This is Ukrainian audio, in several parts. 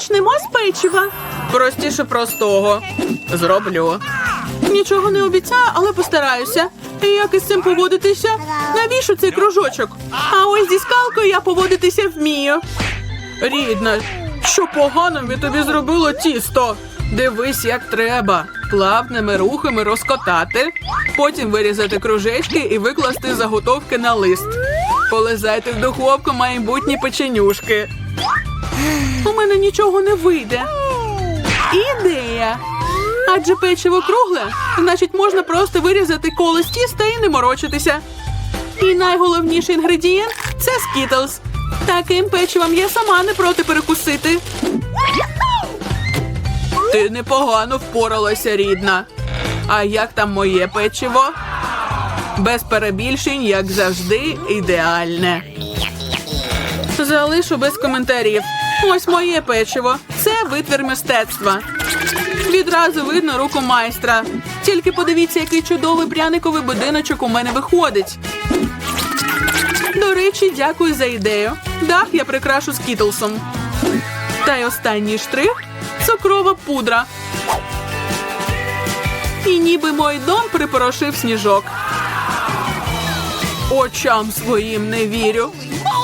Почнемо з печива. Простіше простого. Зроблю. Нічого не обіцяю, але постараюся. І як із цим поводитися? Навіщо цей кружочок? А ось зі скалкою я поводитися вмію. Рідна, що поганим я тобі зробило тісто. Дивись, як треба. Плавними рухами розкотати, потім вирізати кружечки і викласти заготовки на лист. Полизайте в духовку майбутні печенюшки. У мене нічого не вийде. Ідея. Адже печиво кругле, значить можна просто вирізати коло з тіста і не морочитися. І найголовніший інгредієнт це скітлз. Таким печивом я сама не проти перекусити. Ти непогано впоралася, рідна. А як там моє печиво? Без перебільшень, як завжди, ідеальне. Залишу без коментарів. Ось моє печиво. Це витвір мистецтва. Відразу видно руку майстра. Тільки подивіться, який чудовий пряниковий будиночок у мене виходить. До речі, дякую за ідею. Дах я прикрашу скітлсом. Та й останній штрих цукрова пудра. І ніби мой дом припорошив сніжок. Очам своїм не вірю.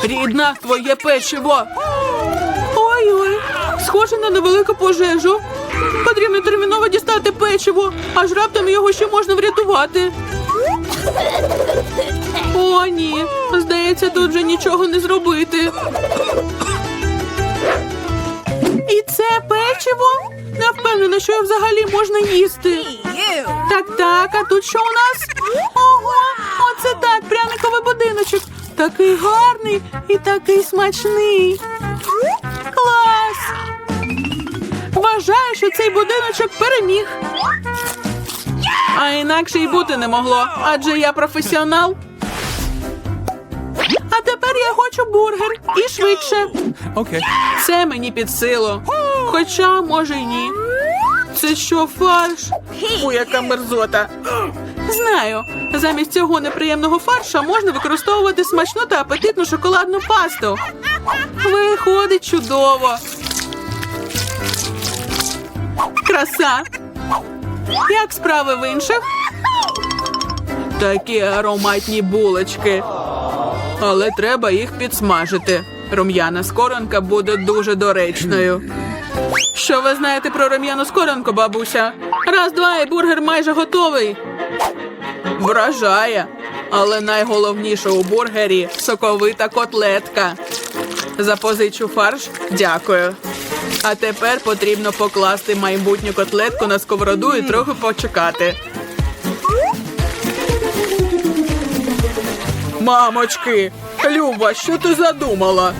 Рідна, твоє печиво. Схоже на невелику пожежу. Потрібно терміново дістати печиво, аж раптом його ще можна врятувати. О, ні. Здається, тут вже нічого не зробити. І це печиво? Не впевнена, що його взагалі можна їсти. Так, так, а тут що у нас? Ого, оце так, пряниковий будиночок. Такий гарний і такий смачний. Клас! Вважаю, що цей будиночок переміг. А інакше й бути не могло, адже я професіонал. А тепер я хочу бургер і швидше. Okay. Це мені під силу. Хоча, може, й ні. Це що, фарш? Фу, яка мерзота. Знаю, замість цього неприємного фарша можна використовувати смачну та апетитну шоколадну пасту. Виходить чудово. Краса. Як справи в інших? Такі ароматні булочки. Але треба їх підсмажити. Рум'яна скоронка буде дуже доречною. Що ви знаєте про рум'яну скоронку, бабуся? Раз, два, і бургер майже готовий. Вражає. Але найголовніше у бургері соковита котлетка. Запозичу фарш. Дякую. А тепер потрібно покласти майбутню котлетку на сковороду і трохи почекати. Мамочки, Люба, що ти задумала?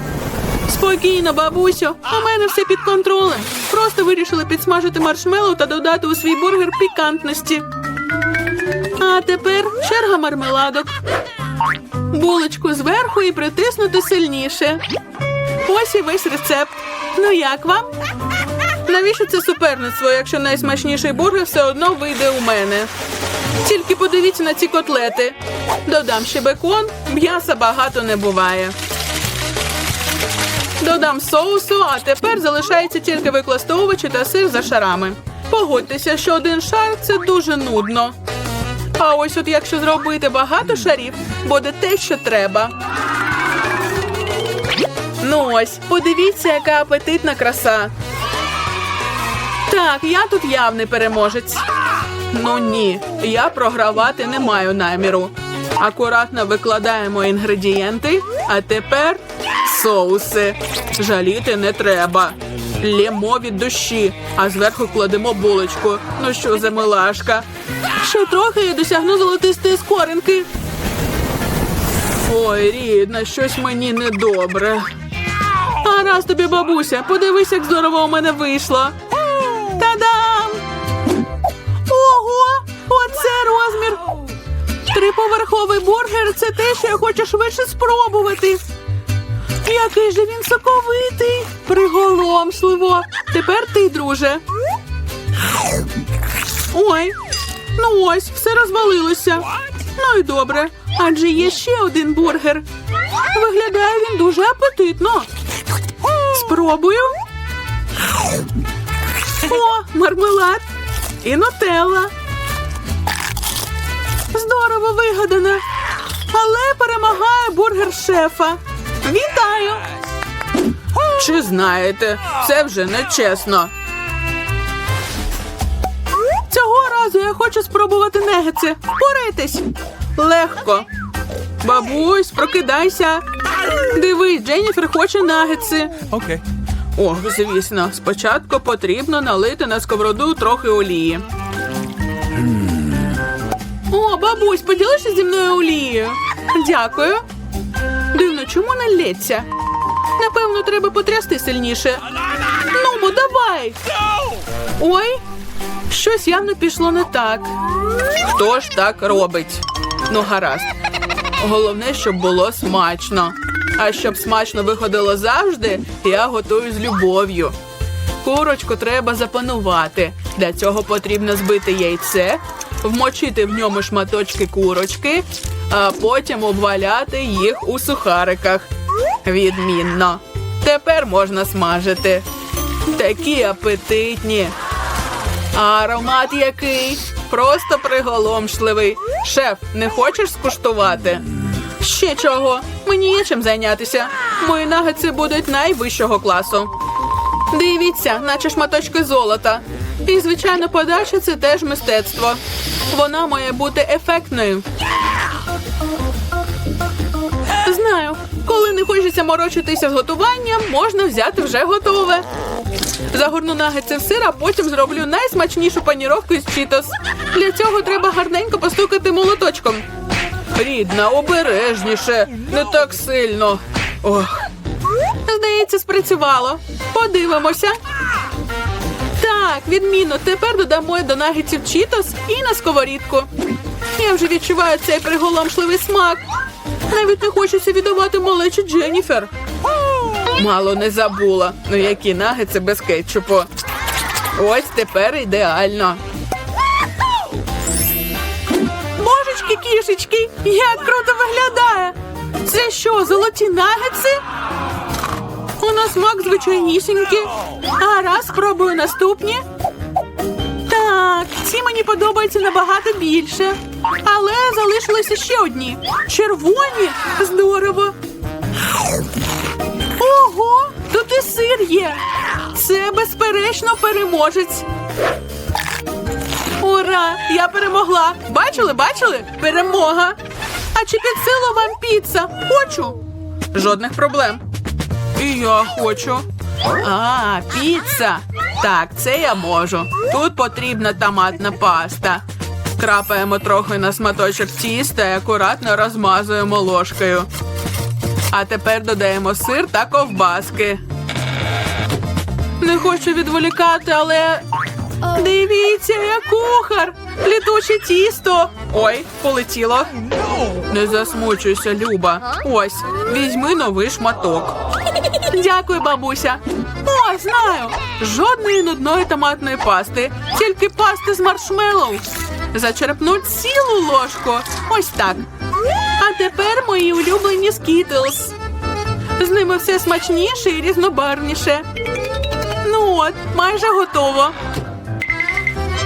Спокійно, бабусю, у мене все під контролем. Просто вирішили підсмажити маршмеллоу та додати у свій бургер пікантності. А тепер черга мармеладок. Булочку зверху і притиснути сильніше. Ось і весь рецепт. Ну як вам? Навіщо це суперництво, якщо найсмачніший бургер все одно вийде у мене? Тільки подивіться на ці котлети. Додам ще бекон, м'яса багато не буває. Додам соусу, а тепер залишається тільки викласти овочі та сир за шарами. Погодьтеся, що один шар це дуже нудно. А ось от якщо зробити багато шарів, буде те, що треба. Ну ось, подивіться, яка апетитна краса. Так, я тут явний переможець. Ну ні, я програвати не маю наміру. Акуратно викладаємо інгредієнти, а тепер соуси. Жаліти не треба. Лємо від душі, а зверху кладемо булочку. Ну що за милашка? Ще трохи і досягну золотистої скоринки. Ой, рідна, щось мені недобре. А раз тобі, бабуся, подивись, як здорово у мене вийшло. Та-дам! Ого! Оце розмір! Триповерховий бургер це те, що я хочу швидше спробувати. Який же він соковитий! Приголомшливо! Тепер ти, друже. Ой, ну ось, все розвалилося. Ну і добре, адже є ще один бургер. Виглядає він дуже апетитно. Спробую. О, мармелад і нутелла. Здорово вигадано. Але перемагає бургер шефа. Вітаю! Чи знаєте, це вже не чесно. Цього разу я хочу спробувати негетси. Впорайтесь. Легко. Бабусь, прокидайся. Дивись, Дженніфер хоче нагетси. Okay. Ох, звісно, спочатку потрібно налити на сковороду трохи олії. О, бабусь, поділишся зі мною олією. Дякую. Дивно, чому не лється? Напевно, треба потрясти сильніше. Ну, давай. Ой, щось явно пішло не так. Хто ж так робить? Ну, гаразд. Головне, щоб було смачно. А щоб смачно виходило завжди, я готую з любов'ю. Курочку треба запанувати. Для цього потрібно збити яйце, вмочити в ньому шматочки курочки, а потім обваляти їх у сухариках. Відмінно. Тепер можна смажити. Такі апетитні. А аромат який? Просто приголомшливий. Шеф, не хочеш скуштувати? Ще чого? Мені є чим зайнятися. Мої нагетси будуть найвищого класу. Дивіться, наче шматочки золота. І, звичайно, подача це теж мистецтво. Вона має бути ефектною. Знаю, коли не хочеться морочитися з готуванням, можна взяти вже готове. Загорну нагетси в сир, а потім зроблю найсмачнішу паніровку із чітос. Для цього треба гарненько постукати молоточком. Рідна, обережніше, не так сильно. Ох. Здається, спрацювало. Подивимося. Так, відмінно. Тепер додамо до нагетсів чітос і на сковорідку. Я вже відчуваю цей приголомшливий смак. Навіть не хочеться віддавати малечі Дженніфер. Мало не забула. Ну які нагетси без кетчупу. Ось тепер ідеально. Кішечки, як круто виглядає. Це що, золоті нагетси? У нас смак звичайнісінький. А раз спробую наступні. Так, ці мені подобаються набагато більше. Але залишилися ще одні. Червоні. Здорово. Ого, тут і сир є. Це безперечно переможець. Перемогла! Бачили, бачили? Перемога! А чи під силу вам піца? Хочу. Жодних проблем. І я хочу. А, піца. Так, це я можу. Тут потрібна томатна паста. Крапаємо трохи на сматочок тіста і акуратно розмазуємо ложкою. А тепер додаємо сир та ковбаски. Не хочу відволікати, але дивіться, я кухар. Літуче тісто. Ой, полетіло. Не засмучуйся, Люба. Ось, візьми новий шматок. Дякую, бабуся. О, знаю. Жодної нудної томатної пасти, тільки пасти з маршмеллоу. Зачерпнуть цілу ложку. Ось так. А тепер мої улюблені скітлз. З ними все смачніше і різнобарвніше. Ну от, майже готово.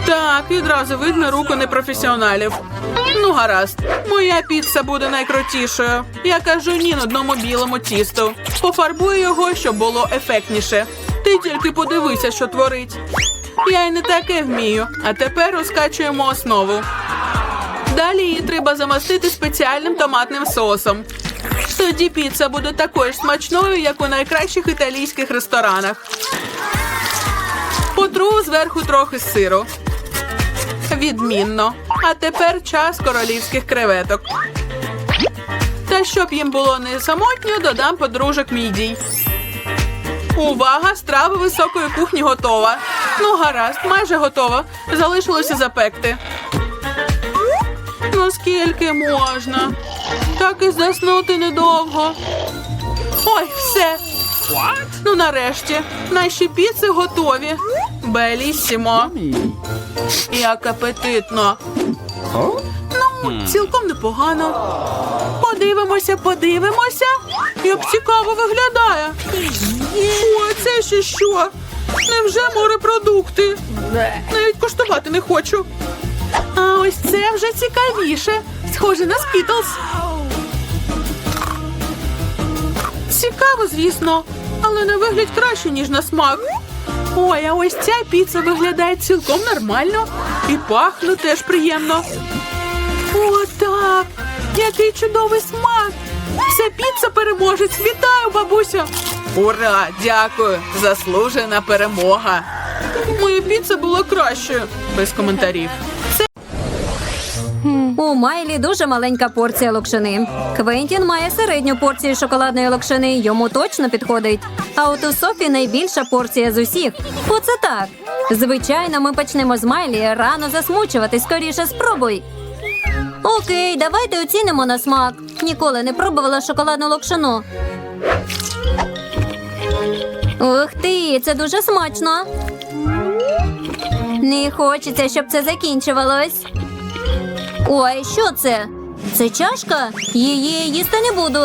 Так, відразу видно руку непрофесіоналів. Ну, гаразд, моя піца буде найкрутішою. Я кажу ні на одному білому тісту. Пофарбую його, щоб було ефектніше. Ти тільки подивися, що творить. Я й не таке вмію. А тепер розкачуємо основу. Далі її треба замастити спеціальним томатним соусом. Тоді піца буде такою ж смачною, як у найкращих італійських ресторанах. Потру зверху трохи сиру. Відмінно. А тепер час королівських креветок. Та щоб їм було не самотньо, додам подружок мідій. Увага! Страва високої кухні готова. Ну, гаразд, майже готова. Залишилося запекти. Ну скільки можна? Так і заснути недовго. Ой, все. Ну, нарешті, наші піци готові. Белісімо. Як апетитно. Ну, цілком непогано. Подивимося, подивимося. Як цікаво виглядає. О, це ще що? Невже морепродукти? Навіть коштувати не хочу. А ось це вже цікавіше. Схоже на скітлс. Цікаво, звісно, але на вигляд краще, ніж на смак. Ой, а ось ця піца виглядає цілком нормально і пахне теж приємно. О, так! Який чудовий смак! Ця піца переможець! Вітаю, бабуся! Ура! Дякую! Заслужена перемога! Моя піца була кращою, без коментарів. У Майлі дуже маленька порція локшини. Квентін має середню порцію шоколадної локшини, йому точно підходить. А от у Софі найбільша порція з усіх. Оце так. Звичайно, ми почнемо з Майлі. Рано засмучувати, скоріше спробуй. Окей, давайте оцінимо на смак. Ніколи не пробувала шоколадну локшину. Ух ти, це дуже смачно. Не хочеться, щоб це закінчувалось. Ой, що це? Це чашка? Її їсти не буду.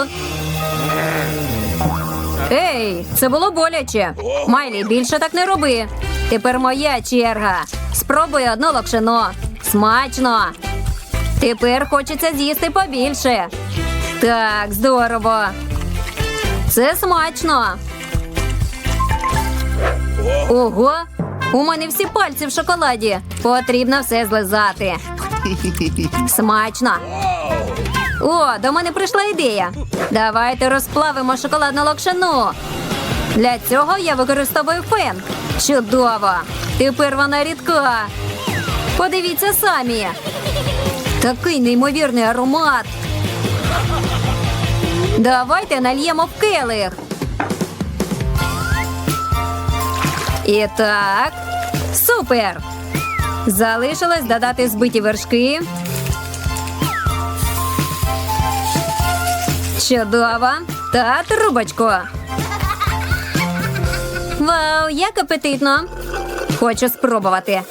Ей, це було боляче. Майлі, більше так не роби. Тепер моя черга. Спробуй одну локшину. Смачно. Тепер хочеться з'їсти побільше. Так, здорово. Це смачно. Ого, у мене всі пальці в шоколаді. Потрібно все злизати. Смачно. О, до мене прийшла ідея. Давайте розплавимо шоколадну локшину. Для цього я використовую фен. Чудово! Тепер вона рідка. Подивіться самі. Такий неймовірний аромат. Давайте нальємо в келих. І так. Супер! Залишилось додати збиті вершки. Чудово. Та трубочку. Вау, як апетитно. Хочу спробувати.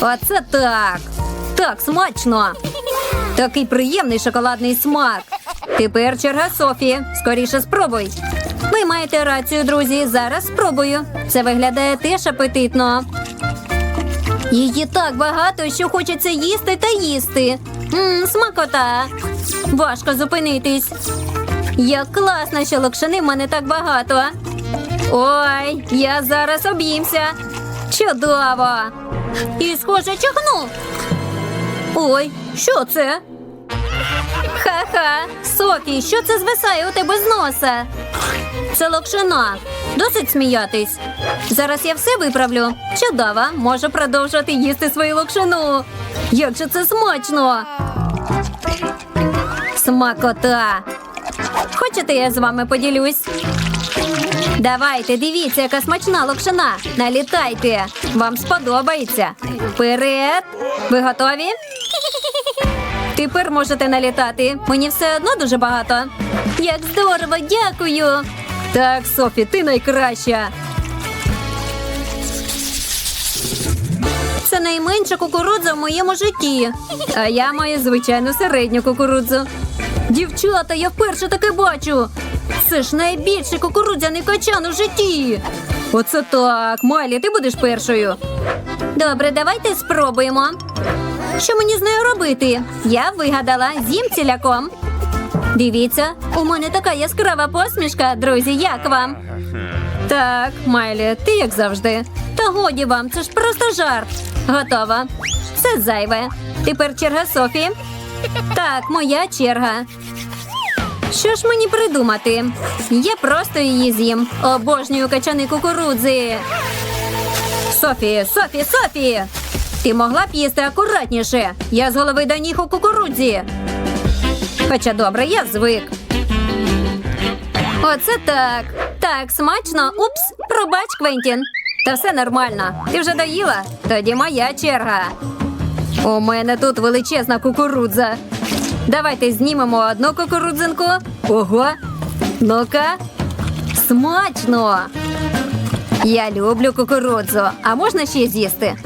Оце так. Так, смачно. Такий приємний шоколадний смак. Тепер черга Софі. Скоріше спробуй. Ви маєте рацію, друзі. Зараз спробую. Це виглядає теж апетитно. Її так багато, що хочеться їсти та їсти. Мм, смакота. Важко зупинитись. Як класно, що локшини в мене так багато. Ой, я зараз об'їмся. Чудово. І схоже чихну. Ой, що це? Ха-ха, Софі, що це звисає у тебе з носа? Це локшина. Досить сміятись. Зараз я все виправлю. Чудово, можу продовжувати їсти свою локшину. Як же це смачно! Смакота. Хочете, я з вами поділюсь? Давайте, дивіться, яка смачна локшина. Налітайте. Вам сподобається. Вперед. Ви готові? Тепер можете налітати. Мені все одно дуже багато. Як здорово, дякую. Так, Софі, ти найкраща. Це найменша кукурудза в моєму житті. А я маю звичайну середню кукурудзу. Дівчата, я вперше таке бачу. Це ж найбільший кукурудзяний качан у житті. Оце так. Малі, ти будеш першою. Добре, давайте спробуємо. Що мені з нею робити? Я вигадала з'їм ціляком. Дивіться, у мене така яскрава посмішка, друзі, як вам? Так, Майлі, ти як завжди. Та годі вам, це ж просто жарт. Готова. Все зайве. Тепер черга Софі. Так, моя черга. Що ж мені придумати? Я просто її з'їм. Обожнюю качани кукурудзи. Софі, Софі, Софі! Ти могла б їсти акуратніше. Я з голови до ніг у кукурудзі. Хоча добре, я звик. Оце так. Так, смачно. Упс, пробач, Квентін. Та все нормально. Ти вже доїла? Тоді моя черга. У мене тут величезна кукурудза. Давайте знімемо одну кукурудзинку. Ого. Ну-ка. Смачно. Я люблю кукурудзу. А можна ще з'їсти?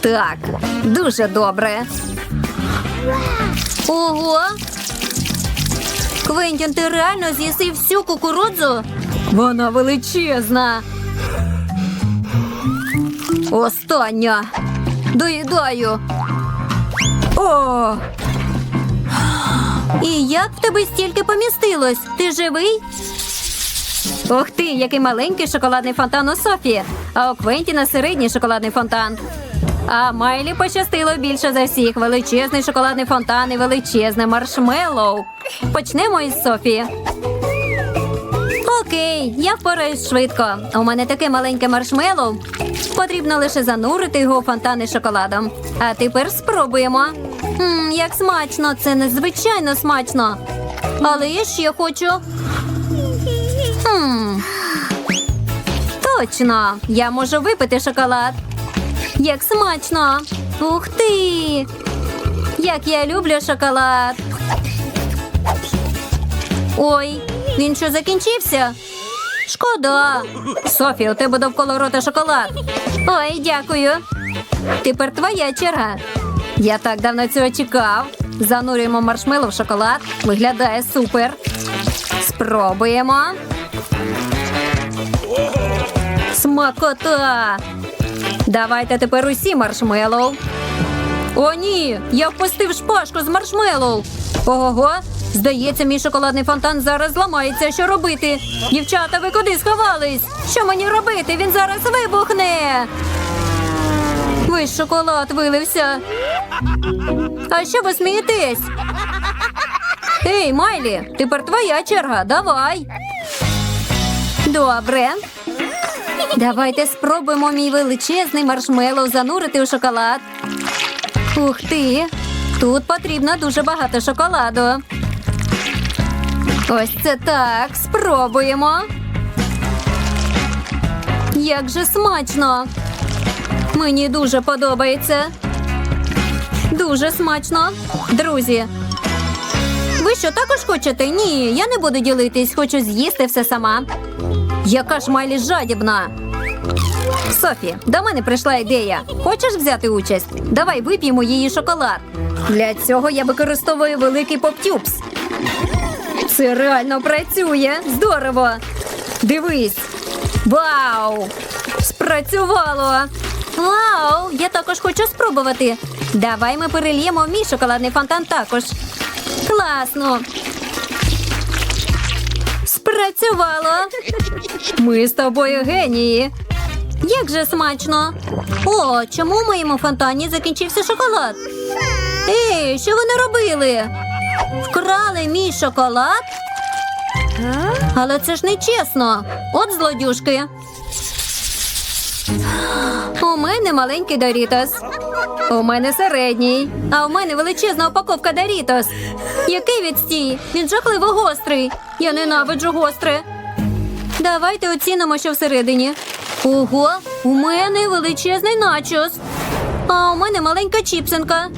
Так, дуже добре. Ого. Квентін, ти реально з'їси всю кукурудзу? Вона величезна. Остання. Доїдаю. О! І як в тебе стільки помістилось? Ти живий? Ух ти, який маленький шоколадний фонтан у Софії, а у Квентіна середній шоколадний фонтан. А Майлі пощастило більше за всіх. Величезний шоколадний фонтан і величезне маршмеллоу. Почнемо із Софії. Окей, я впораюсь швидко. У мене таке маленьке маршмеллоу. Потрібно лише занурити його у фонтан із шоколадом. А тепер спробуємо. Мм, як смачно, це незвичайно смачно. Але я ще хочу. Хм. Точно, я можу випити шоколад. Як смачно! Ух ти! Як я люблю шоколад. Ой, він що закінчився? Шкода. Софі, у тебе довкола рота шоколад. Ой, дякую. Тепер твоя черга. Я так давно цього чекав. Занурюємо маршмеллоу в шоколад. Виглядає супер. Спробуємо. Смакота. Давайте тепер усі маршмеллоу. О, ні! Я впустив шпажку з маршмеллоу. Ого, здається, мій шоколадний фонтан зараз зламається. Що робити? Дівчата, ви куди сховались? Що мені робити? Він зараз вибухне. Весь шоколад вилився. А що ви смієтесь? Ей, Майлі, тепер твоя черга. Давай. Добре. Давайте спробуємо мій величезний маршмеллоу занурити у шоколад. Ух ти! Тут потрібно дуже багато шоколаду. Ось це так. Спробуємо. Як же смачно! Мені дуже подобається. Дуже смачно. Друзі. Ви що також хочете? Ні, я не буду ділитись, хочу з'їсти все сама. Яка ж Майлі жадібна. Софі, до мене прийшла ідея. Хочеш взяти участь? Давай вип'ємо її шоколад. Для цього я використовую великий поптюбс. Це реально працює. Здорово. Дивись. Вау! Спрацювало! Вау! Я також хочу спробувати. Давай ми перельємо мій шоколадний фонтан також. Класно! Спрацювало! Ми з тобою генії. Як же смачно. О, чому в моєму фонтані закінчився шоколад? Ей, що ви наробили? Вкрали мій шоколад? Але це ж не чесно. От злодюшки. У мене маленький Дорітос. У мене середній. А у мене величезна упаковка Дорітос. Який відстій? Він жахливо гострий. Я ненавиджу гостре. Давайте оцінимо, що всередині. Ого, у мене величезний начос. А у мене маленька чіпсинка.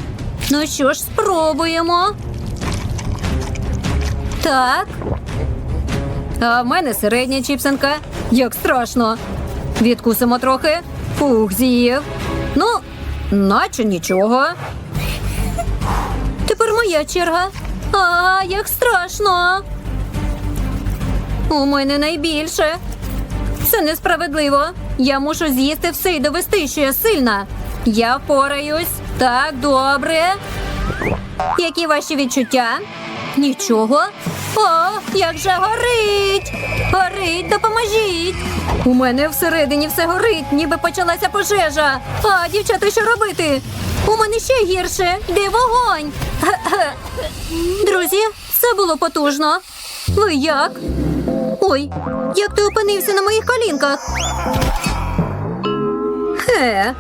Ну що ж, спробуємо. Так. А в мене середня чіпсинка. Як страшно. Відкусимо трохи. Фух, з'їв. Ну, наче нічого. Тепер моя черга. А, як страшно. У мене найбільше. Це несправедливо. Я мушу з'їсти все і довести, що я сильна. Я впораюсь. Так, добре. Які ваші відчуття? Нічого. О, як же горить! Горить, допоможіть! У мене всередині все горить, ніби почалася пожежа. А, дівчата, що робити? У мене ще гірше. Де вогонь? Друзі, це було потужно. Ви як? Ой, як ти опинився на моїх колінках? Хе.